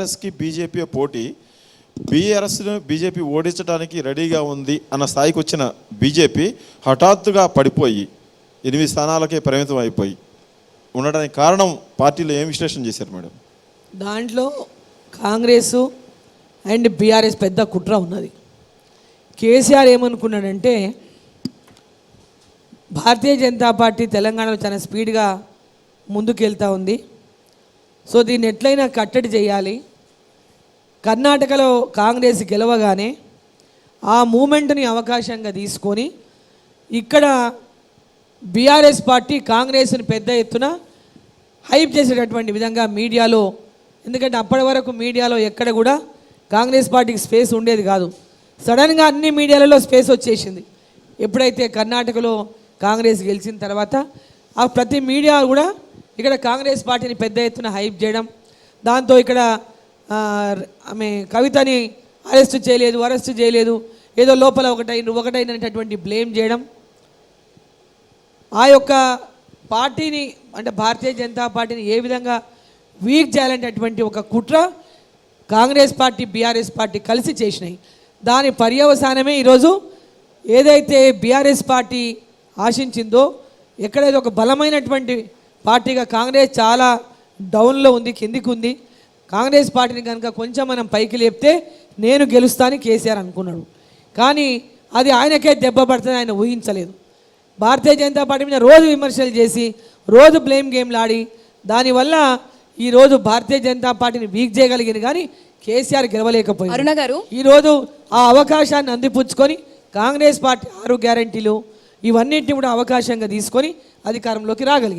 బీఆర్ఎస్కి బీజేపీ పోటీ బీఆర్ఎస్ను బీజేపీ ఓడించడానికి రెడీగా ఉంది అన్న స్థాయికి వచ్చిన బీజేపీ హఠాత్తుగా పడిపోయి ఎనిమిది స్థానాలకే పరిమితం అయిపోయి ఉండడానికి కారణం పార్టీలో ఏం విశ్లేషణ చేశారు మేడం? దాంట్లో కాంగ్రెస్ అండ్ బీఆర్ఎస్ పెద్ద కుట్ర ఉన్నది. కేసీఆర్ ఏమనుకున్నాడంటే భారతీయ జనతా పార్టీ తెలంగాణలో చాలా స్పీడ్గా ముందుకెళ్తూ ఉంది. సో దీన్ని ఎట్లయినా కట్టడి చేయాలి. కర్ణాటకలో కాంగ్రెస్ గెలవగానే ఆ మూమెంట్ని అవకాశంగా తీసుకొని ఇక్కడ బీఆర్ఎస్ పార్టీ కాంగ్రెస్ని పెద్ద ఎత్తున హైప్ చేసేటటువంటి విధంగా మీడియాలో ఎందుకంటే అప్పటి వరకు మీడియాలో ఎక్కడ కూడా కాంగ్రెస్ పార్టీకి స్పేస్ ఉండేది కాదు. సడన్గా అన్ని మీడియాలలో స్పేస్ వచ్చేసింది. ఎప్పుడైతే కర్ణాటకలో కాంగ్రెస్ గెలిచిన తర్వాత ఆ ప్రతి మీడియా కూడా ఇక్కడ కాంగ్రెస్ పార్టీని పెద్ద ఎత్తున హైప్ చేయడం దాంతో ఇక్కడ ఆమె కవితని అరెస్ట్ చేయలేదు అరెస్ట్ చేయలేదు. ఏదో లోపల ఒకటై నువ్వు ఒకటైనటువంటి బ్లేమ్ చేయడం. ఆ యొక్క పార్టీని అంటే భారతీయ జనతా పార్టీని ఏ విధంగా వీక్ చేయాలనేటటువంటి ఒక కుట్ర కాంగ్రెస్ పార్టీ బీఆర్ఎస్ పార్టీ కలిసి చేసినాయి. దాని పర్యవసానమే ఈరోజు ఏదైతే బీఆర్ఎస్ పార్టీ ఆశించిందో ఎక్కడైతే ఒక బలమైనటువంటి పార్టీగా కాంగ్రెస్ చాలా డౌన్లో ఉంది కిందికి ఉంది కాంగ్రెస్ పార్టీని కనుక కొంచెం మనం పైకి లేపితే నేను గెలుస్తానని కేసీఆర్ అనుకున్నాడు. కానీ అది ఆయనకే దెబ్బ పడుతుంది ఆయన ఊహించలేదు. భారతీయ జనతా పార్టీ మీద రోజు విమర్శలు చేసి రోజు బ్లేమ్ గేమ్లు ఆడి దానివల్ల ఈరోజు భారతీయ జనతా పార్టీని వీక్ చేయగలిగింది కానీ కేసీఆర్ గెలవలేకపోయింది అరుణ గారు. ఈరోజు ఆ అవకాశాన్ని అందిపుచ్చుకొని కాంగ్రెస్ పార్టీ ఆరు గ్యారంటీలు ఇవన్నింటినీ కూడా అవకాశంగా తీసుకొని అధికారంలోకి రాగలిగింది.